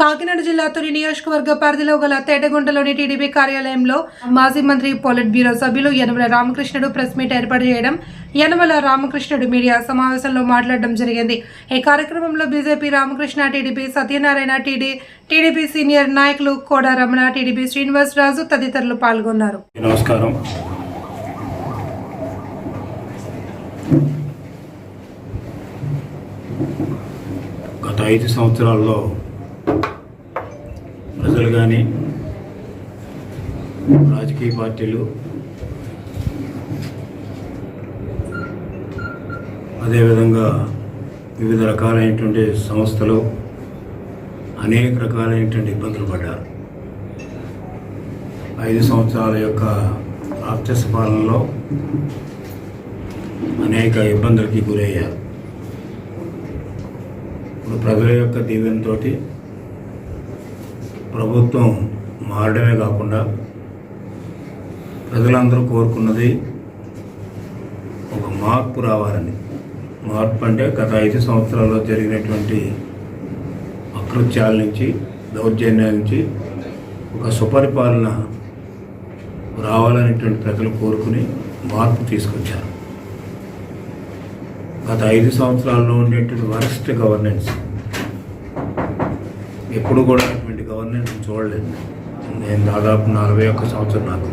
కాకినాడ జిల్లా తొలి నియోజకవర్గ పరిధిలో గల తేటగుంటలోని టీడీపీ కార్యాలయంలో మాజీ మంత్రి పోలిట్ బ్యూరో సభ్యులు యనమల రామకృష్ణుడు ప్రెస్ మీట్ ఏర్పాటు చేయడం యనమల రామకృష్ణుడు మీడియా సమావేశంలో మాట్లాడడం జరిగింది. ఈ కార్యక్రమంలో BJP Ramakrishna TDP Satyanarayana TD TDP senior నాయకులు కోడా రమణ టీడీపీ శ్రీనివాస్ రాజు తదితరులు పాల్గొన్నారు. నమస్కారం. గత ఐదు సంవత్సరాల్లో ప్రజలు కానీ రాజకీయ పార్టీలు అదేవిధంగా వివిధ రకాలైనటువంటి సంస్థలు అనేక రకాలైనటువంటి ఇబ్బందులు పడ్డారు. ఐదు సంవత్సరాల యొక్క రాక్షస పాలనలో అనేక ఇబ్బందులకి గురయ్యారు. ఇప్పుడు ప్రజల యొక్క దీవెనతోటి ప్రభుత్వం మారడమే కాకుండా ప్రజలందరూ కోరుకున్నది ఒక మార్పు రావాలని. మార్పు అంటే గత ఐదు సంవత్సరాల్లో జరిగినటువంటి అకృత్యాల నుంచి దౌర్జన్యాల నుంచి ఒక సుపరిపాలన రావాలనేటువంటి ప్రజలు కోరుకుని మార్పు తీసుకొచ్చారు. గత ఐదు సంవత్సరాల్లో ఉండేటువంటి వరస్ట్ గవర్నెన్స్ ఎప్పుడు కూడా అటువంటి చూడలేదు. నేను దాదాపు నలభై ఒక్క సంవత్సరం నాకు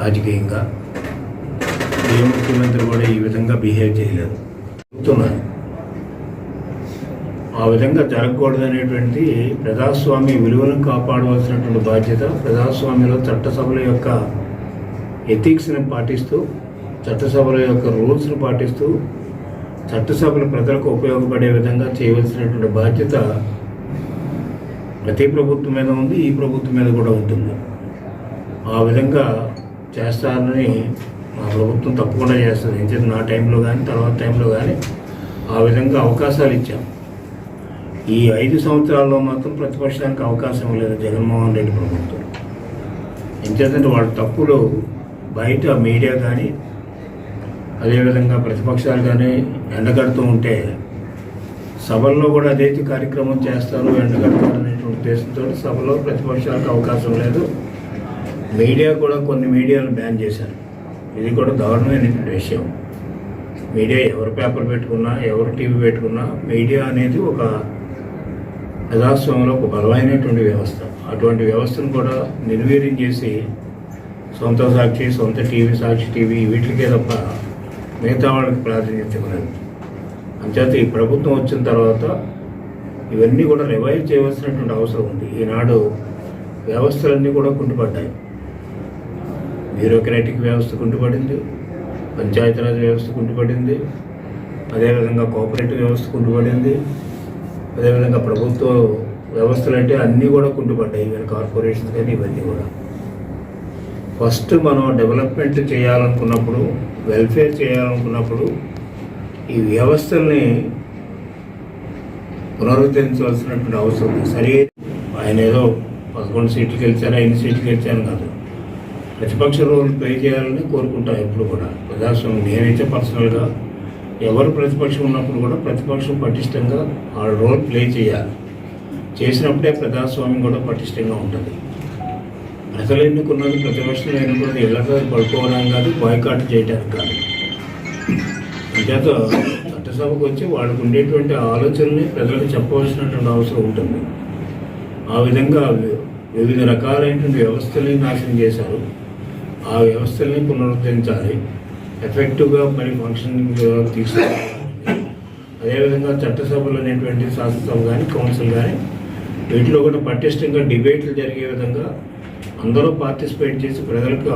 రాజకీయంగా ఏ ముఖ్యమంత్రి కూడా ఈ విధంగా బిహేవ్ చేయలేదు. చెప్తున్నాను. ఆ విధంగా జరగకూడదనేటువంటి ప్రజాస్వామ్య విలువలను కాపాడవలసినటువంటి బాధ్యత ప్రజాస్వామ్యంలో చట్టసభల యొక్క ఎథిక్స్ని పాటిస్తూ చట్టసభల యొక్క రూల్స్ని పాటిస్తూ చట్టసభలు ప్రజలకు ఉపయోగపడే విధంగా చేయవలసినటువంటి బాధ్యత ప్రతి ప్రభుత్వం మీద ఉంది ఈ ప్రభుత్వం మీద కూడా ఉంటుంది. ఆ విధంగా చేస్తారని మా ప్రభుత్వం తప్పకుండా చేస్తుంది. ఎందుకంటే నా టైంలో కానీ తర్వాత టైంలో కానీ ఆ విధంగా అవకాశాలు ఇచ్చాం. ఈ ఐదు సంవత్సరాల్లో మాత్రం ప్రతిపక్షానికి అవకాశం లేదు జగన్మోహన్ రెడ్డి ప్రభుత్వం. ఎందుకంటే వాళ్ళ తప్పులు బయట మీడియా కానీ అదేవిధంగా ప్రతిపక్షాలు కానీ ఎండగడుతూ ఉంటే సభల్లో కూడా అదైతే కార్యక్రమం చేస్తాను ఎండగడతారు ఉద్దేశంతో సభలో ప్రతిపక్షాలకు అవకాశం లేదు. మీడియా కూడా కొన్ని మీడియాలు బ్యాన్ చేశారు. ఇది కూడా దారుణమైన విషయం. మీడియా ఎవరు పేపర్ పెట్టుకున్నా ఎవరు టీవీ పెట్టుకున్నా మీడియా అనేది ఒక ప్రజాస్వామ్యంలో ఒక బలమైనటువంటి వ్యవస్థ. అటువంటి వ్యవస్థను కూడా నిర్వీర్యం చేసి సొంత సాక్షి సొంత టీవీ సాక్షి టీవీ వీటికే తప్ప మిగతా వాళ్ళకి ప్రాధాన్యత ఇవ్వలేదు అంచేత ఈ ప్రభుత్వం వచ్చిన తర్వాత ఇవన్నీ కూడా రివైవ్ చేయవలసినటువంటి అవసరం ఉంది. ఈనాడు వ్యవస్థలన్నీ కూడా కుంటుపడ్డాయి. బ్యూరోక్రాటిక్ వ్యవస్థ కుంటుపడింది. పంచాయతీరాజ్ వ్యవస్థ కుంటుపడింది. అదేవిధంగా కోఆపరేటివ్ వ్యవస్థ కుంటుపడింది. అదేవిధంగా ప్రభుత్వ వ్యవస్థలు అంటే అన్నీ కూడా కుంటుపడ్డాయి. ఈవెన్ కార్పొరేషన్స్ కానీ ఇవన్నీ కూడా. ఫస్ట్ మనం డెవలప్మెంట్ చేయాలనుకున్నప్పుడు వెల్ఫేర్ చేయాలనుకున్నప్పుడు ఈ వ్యవస్థల్ని పునరుద్ధరించవలసినటువంటి అవసరం ఉంది. సరే ఆయన ఏదో పదకొండు సీట్లు గెలిచారా ఎన్ని సీట్లు గెలిచాను కాదు. ప్రతిపక్ష రోల్ ప్లే చేయాలని కోరుకుంటాను ఎప్పుడు కూడా. ప్రజాస్వామ్యం నేనైతే పర్సనల్గా ఎవరు ప్రతిపక్షం ఉన్నప్పుడు కూడా ప్రతిపక్షం పటిష్టంగా ఆ రోల్ ప్లే చేయాలి. చేసినప్పుడే ప్రజాస్వామ్యం కూడా పటిష్టంగా ఉంటుంది. ప్రజలు ఎన్నుకున్నది ప్రతిపక్షం ఎన్నుకున్నది ఇళ్ళగా పడుకోవడానికి కాదు బాయ్కాట్ చేయడానికి కాదు. చేత చట్టసభకు వచ్చి వాళ్ళకు ఉండేటువంటి ఆలోచనని ప్రజలకు చెప్పవలసినటువంటి అవసరం ఉంటుంది. ఆ విధంగా వివిధ రకాలైనటువంటి వ్యవస్థల్ని నాశనం చేశారు. ఆ వ్యవస్థల్ని పునరుద్ధరించాలి. ఎఫెక్టివ్గా మరి ఫంక్షనింగ్ తీసుకోవాలి. అదేవిధంగా చట్టసభలు అనేటువంటి శాసనసభ కానీ కౌన్సిల్ కానీ వీటిలో కూడా పటిష్టంగా డిబేట్లు జరిగే విధంగా అందరూ పార్టిసిపేట్ చేసి ప్రజలకు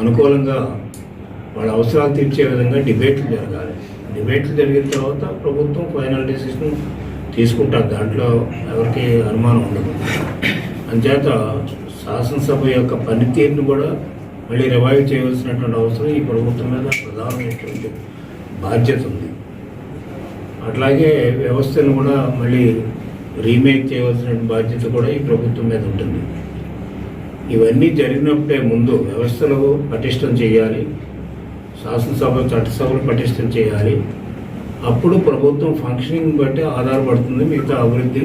అనుకూలంగా వాళ్ళ అవసరాలు తీర్చే విధంగా డిబేట్లు జరగాలి. డిబేట్లు జరిగిన తర్వాత ప్రభుత్వం ఫైనల్ డెసిషన్ తీసుకుంటారు. దాంట్లో ఎవరికి అనుమానం ఉండదు. అంచేత శాసనసభ యొక్క పనితీరును కూడా మళ్ళీ రివైవ్ చేయవలసినటువంటి అవసరం ఈ ప్రభుత్వం మీద ప్రధానమైనటువంటి బాధ్యత ఉంది. అట్లాగే వ్యవస్థను కూడా మళ్ళీ రీమేక్ చేయవలసిన బాధ్యత కూడా ఈ ప్రభుత్వం మీద ఉంటుంది. ఇవన్నీ జరిగినప్పుడే ముందు వ్యవస్థలు పటిష్టం చేయాలి. శాసనసభ చట్టసభలు పటిష్టం చేయాలి. అప్పుడు ప్రభుత్వం ఫంక్షనింగ్ బట్టి ఆధారపడుతుంది మిగతా అభివృద్ధి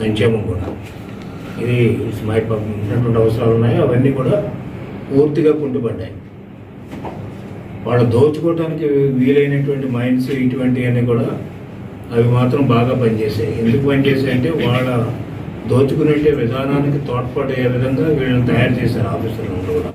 సంక్షేమం కూడా. ఇది మా ఉన్నటువంటి అవసరాలు ఉన్నాయి. అవన్నీ కూడా పూర్తిగా కుంటుపడ్డాయి. వాళ్ళు దోచుకోవడానికి వీలైనటువంటి మైండ్స్ ఇటువంటివన్నీ కూడా అవి మాత్రం బాగా పనిచేసాయి ఎందుకు పనిచేసాయి అంటే వాళ్ళ దోచుకునే విధానానికి తోడ్పడే విధంగా వీళ్ళని తయారు చేశారు ఆఫీసర్లను కూడా.